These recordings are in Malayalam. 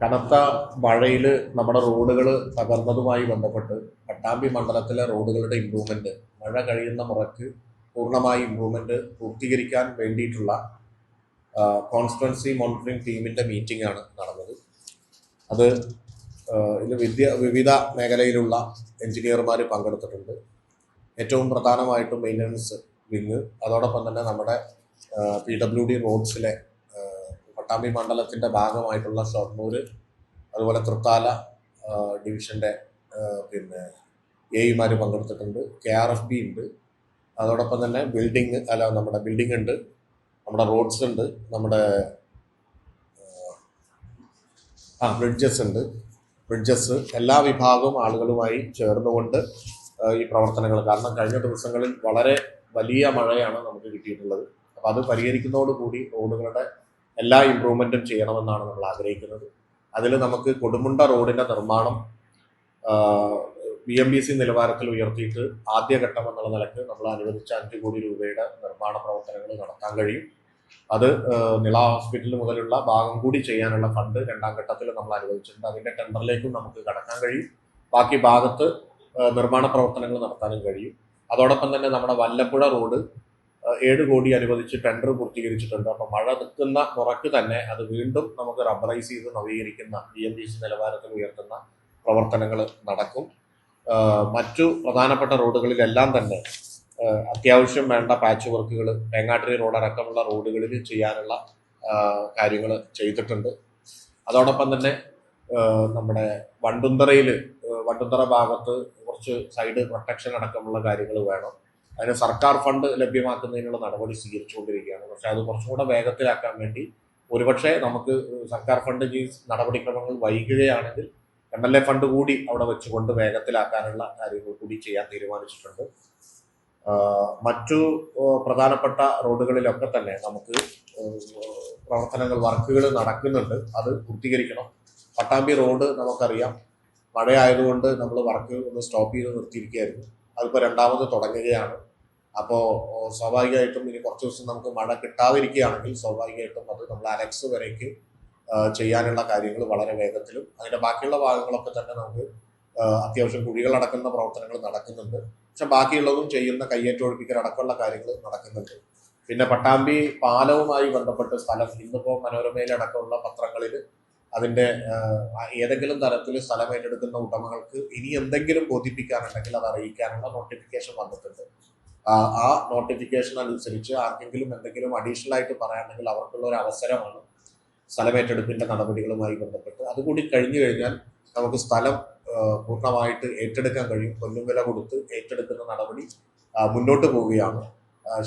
കനത്ത മഴയിൽ നമ്മുടെ റോഡുകൾ തകർന്നതുമായി ബന്ധപ്പെട്ട് പട്ടാമ്പി മണ്ഡലത്തിലെ റോഡുകളുടെ ഇമ്പ്രൂവ്മെന്റ് മഴ കഴിയുന്ന മുറയ്ക്ക് പൂർണമായി ഇമ്പ്രൂവ്മെന്റ് പൂർത്തീകരിക്കാൻ വേണ്ടിയിട്ടുള്ള കോൺസ്റ്റുവൻസി മോണിറ്ററിംഗ് ടീമിന്റെ മീറ്റിംഗ് ആണ് നടന്നത്. അത് ഇതിൽ വിദ്യ വിവിധ മേഖലയിലുള്ള എഞ്ചിനീയർമാർ പങ്കെടുത്തിട്ടുണ്ട്. ഏറ്റവും പ്രധാനമായിട്ടും മെയിന്റനൻസ് വിങ് അതോടൊപ്പം തന്നെ നമ്മുടെ പി ഡബ്ല്യു ഡി റോഡ്സിലെ പട്ടാമ്പി മണ്ഡലത്തിന്റെ ഭാഗമായിട്ടുള്ള ഷൊർണൂർ അതുപോലെ തൃത്താല ഡിവിഷന്റെ പിന്നെ എയുമാർ പങ്കെടുത്തിട്ടുണ്ട് കെ ആർ എഫ് ബി ഉണ്ട്. അതോടൊപ്പം തന്നെ ബിൽഡിങ് അല്ല നമ്മുടെ ബിൽഡിംഗ് ഉണ്ട് നമ്മുടെ റോഡ്സ് ഉണ്ട് നമ്മുടെ ആ ബ്രിഡ്ജസ് ഉണ്ട്. ബ്രിഡ്ജസ് എല്ലാ വിഭാഗവും ആളുകളുമായി ചേർന്നുകൊണ്ട് ഈ പ്രവർത്തനങ്ങൾ. കാരണം കഴിഞ്ഞ ദിവസങ്ങളിൽ വളരെ വലിയ മഴയാണ് നമുക്ക് കിട്ടിയിട്ടുള്ളത്. അപ്പോൾ അത് പരിഹരിക്കുന്നതോടുകൂടി റോഡുകളുടെ എല്ലാ ഇമ്പ്രൂവ്മെന്റും ചെയ്യണമെന്നാണ് നമ്മൾ ആഗ്രഹിക്കുന്നത്. അതിൽ നമുക്ക് കൊടുമുണ്ട റോഡിന്റെ നിർമ്മാണം ബി എം ബി സി നിലവാരത്തിൽ ഉയർത്തിയിട്ട് ആദ്യഘട്ടം എന്നുള്ള നിലയ്ക്ക് നമ്മൾ അനുവദിച്ച അഞ്ച് കോടി രൂപയുടെ നിർമ്മാണ പ്രവർത്തനങ്ങൾ നടത്താൻ കഴിയും. അത് നില ഹോസ്പിറ്റൽ മുതലുള്ള ഭാഗം കൂടി ചെയ്യാനുള്ള ഫണ്ട് രണ്ടാം ഘട്ടത്തിൽ നമ്മൾ അനുവദിച്ചിട്ടുണ്ട്. അതിന്റെ ടെൻഡറിലേക്കും നമുക്ക് കടക്കാൻ കഴിയും. ബാക്കി ഭാഗത്ത് നിർമ്മാണ പ്രവർത്തനങ്ങൾ നടത്താനും കഴിയും. അതോടൊപ്പം തന്നെ നമ്മുടെ വല്ലപ്പുഴ റോഡ് ഏഴ് കോടി അനുവദിച്ച് ടെൻഡർ പൂർത്തീകരിച്ചിട്ടുണ്ട്. അപ്പോൾ മഴ നിൽക്കുന്ന മുറയ്ക്ക് തന്നെ അത് വീണ്ടും നമുക്ക് റബ്ബറൈസ് ചെയ്ത് നവീകരിക്കുന്ന ബി എം ഡി സി നിലവാരത്തിൽ ഉയർത്തുന്ന പ്രവർത്തനങ്ങൾ നടക്കും. മറ്റു പ്രധാനപ്പെട്ട റോഡുകളിലെല്ലാം തന്നെ അത്യാവശ്യം വേണ്ട പാച്ച് വർക്കുകൾ തേങ്ങാട്ടിരി റോഡടക്കമുള്ള റോഡുകളിൽ ചെയ്യാനുള്ള കാര്യങ്ങൾ ചെയ്തിട്ടുണ്ട്. അതോടൊപ്പം തന്നെ നമ്മുടെ വണ്ടുന്തറയിൽ വണ്ടുന്തറ ഭാഗത്ത് കുറച്ച് സൈഡ് പ്രൊട്ടക്ഷൻ അടക്കമുള്ള കാര്യങ്ങൾ വേണം. അതിന് സർക്കാർ ഫണ്ട് ലഭ്യമാക്കുന്നതിനുള്ള നടപടി സ്വീകരിച്ചുകൊണ്ടിരിക്കുകയാണ്. പക്ഷേ അത് കുറച്ചും കൂടെ വേഗത്തിലാക്കാൻ വേണ്ടി ഒരുപക്ഷെ നമുക്ക് സർക്കാർ ഫണ്ട് നടപടിക്രമങ്ങൾ വൈകുകയാണെങ്കിൽ എം എൽ എ ഫണ്ട് കൂടി അവിടെ വെച്ചുകൊണ്ട് വേഗത്തിലാക്കാനുള്ള കാര്യങ്ങൾ കൂടി ചെയ്യാൻ തീരുമാനിച്ചിട്ടുണ്ട്. മറ്റു പ്രധാനപ്പെട്ട റോഡുകളിലൊക്കെ തന്നെ നമുക്ക് പ്രവർത്തനങ്ങൾ വർക്കുകൾ നടക്കുന്നുണ്ട്. അത് പൂർത്തീകരിക്കണം. പട്ടാമ്പി റോഡ് നമുക്കറിയാം മഴയായതുകൊണ്ട് നമ്മൾ വർക്ക് ഒന്ന് സ്റ്റോപ്പ് ചെയ്ത് നിർത്തിയിരിക്കുകയായിരുന്നു. അതിപ്പോൾ രണ്ടാമത് തുടങ്ങുകയാണ്. അപ്പോൾ സ്വാഭാവികമായിട്ടും ഇനി കുറച്ച് ദിവസം നമുക്ക് മഴ കിട്ടാതിരിക്കുകയാണെങ്കിൽ സ്വാഭാവികമായിട്ടും അത് നമ്മൾ അലക്സ് വരേക്ക് ചെയ്യാനുള്ള കാര്യങ്ങൾ വളരെ വേഗത്തിലും അതിന്റെ ബാക്കിയുള്ള ഭാഗങ്ങളൊക്കെ തന്നെ നമുക്ക് അത്യാവശ്യം കുഴികൾ അടക്കുന്ന പ്രവർത്തനങ്ങൾ നടക്കുന്നുണ്ട്. പക്ഷെ ബാക്കിയുള്ളതും ചെയ്യുന്ന കയ്യേറ്റം ഒഴിപ്പിക്കൽ അടക്കമുള്ള കാര്യങ്ങൾ നടക്കുന്നുണ്ട്. പിന്നെ പട്ടാമ്പി പാലവുമായി ബന്ധപ്പെട്ട് സ്ഥലം ഇന്നിപ്പോൾ മനോരമയിലടക്കമുള്ള പത്രങ്ങളിൽ അതിന്റെ ഏതെങ്കിലും തരത്തിൽ സ്ഥലം ഏറ്റെടുക്കുന്ന ഉടമകൾക്ക് ഇനി എന്തെങ്കിലും ബോധിപ്പിക്കാനുണ്ടെങ്കിൽ അത് അറിയിക്കാനുള്ള നോട്ടിഫിക്കേഷൻ വന്നിട്ടുണ്ട്. ആ നോട്ടിഫിക്കേഷൻ അനുസരിച്ച് ആർക്കെങ്കിലും എന്തെങ്കിലും അഡീഷണൽ ആയിട്ട് പറയാനുണ്ടെങ്കിൽ അവർക്കുള്ള ഒരു അവസരമാണ് സ്ഥലമേറ്റെടുപ്പിന്റെ നടപടികളുമായി ബന്ധപ്പെട്ട്. അതുകൂടി കഴിഞ്ഞു കഴിഞ്ഞാൽ നമുക്ക് സ്ഥലം പൂർണമായിട്ട് ഏറ്റെടുക്കാൻ കഴിയും. കൊല്ലും വില കൊടുത്ത് ഏറ്റെടുക്കുന്ന നടപടി മുന്നോട്ട് പോവുകയാണ്.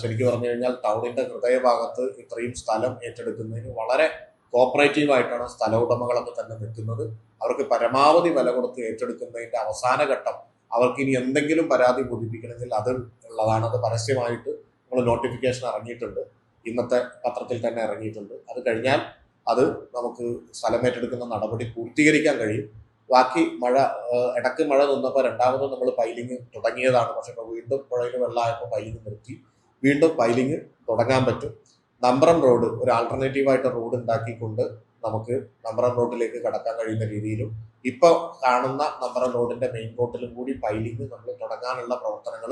ശരിക്കും പറഞ്ഞു കഴിഞ്ഞാൽ ടൗണിന്റെ ഹൃദയഭാഗത്ത് ഇത്രയും സ്ഥലം ഏറ്റെടുക്കുന്നതിന് വളരെ കോപ്പറേറ്റീവ് ആയിട്ടാണ് സ്ഥല ഉടമകളൊക്കെ തന്നെ നിൽക്കുന്നത്. അവർക്ക് പരമാവധി വില കൊടുത്ത് ഏറ്റെടുക്കുന്നതിന്റെ അവസാന ഘട്ടം അവർക്ക് ഇനി എന്തെങ്കിലും പരാതി ബോധിപ്പിക്കണമെങ്കിൽ അത് ഉള്ളതാണ് അത് പരസ്യമായിട്ട് നമ്മൾ നോട്ടിഫിക്കേഷൻ ഇറങ്ങിയിട്ടുണ്ട്. ഇന്നത്തെ പത്രത്തിൽ തന്നെ ഇറങ്ങിയിട്ടുണ്ട്. അത് കഴിഞ്ഞാൽ അത് നമുക്ക് സ്ഥലം ഏറ്റെടുക്കുന്ന നടപടി പൂർത്തീകരിക്കാൻ കഴിയും. ബാക്കി മഴ ഇടയ്ക്ക് മഴ നിന്നപ്പോൾ രണ്ടാമത് നമ്മൾ പൈലിങ് തുടങ്ങിയതാണ്. പക്ഷെ ഇപ്പോൾ വീണ്ടും പുഴയിൽ വെള്ളമായപ്പോൾ പൈലിങ് നിർത്തി. വീണ്ടും പൈലിങ് തുടങ്ങാൻ പറ്റും. നമ്പറം റോഡ് ഒരു ആൾട്ടർനേറ്റീവായിട്ട് റോഡ് ഉണ്ടാക്കിക്കൊണ്ട് നമുക്ക് നമ്പറം റോഡിലേക്ക് കടക്കാൻ കഴിയുന്ന രീതിയിലും ഇപ്പോൾ കാണുന്ന നമ്പറം റോഡിന്റെ മെയിൻ റോഡിലും കൂടി പൈലിങ് നമ്മൾ തുടങ്ങാനുള്ള പ്രവർത്തനങ്ങൾ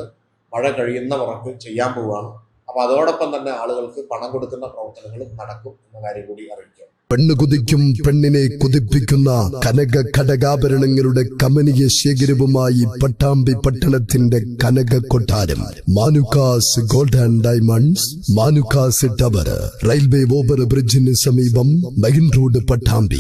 മഴ കഴിയുന്ന പുറത്ത് ചെയ്യാൻ പോവുകയാണ്. അപ്പോൾ അതോടൊപ്പം തന്നെ ആളുകൾക്ക് പണം കൊടുക്കുന്ന പ്രവർത്തനങ്ങൾ നടക്കും എന്ന കാര്യം കൂടി അറിയിക്കാം. പെണ്ണ് കുതിക്കും പെണ്ണിനെ കുതിപ്പിക്കുന്ന കനക ഘടകാഭരണങ്ങളുടെ കമനീയ ശേഖരവുമായി പട്ടാമ്പി പട്ടണത്തിന്റെ കനക കൊട്ടാരം. Manukkas gold and diamonds Manukkas tower railway over ബ്രിഡ്ജിന് സമീപം മെയിൻ റോഡ് പട്ടാമ്പി.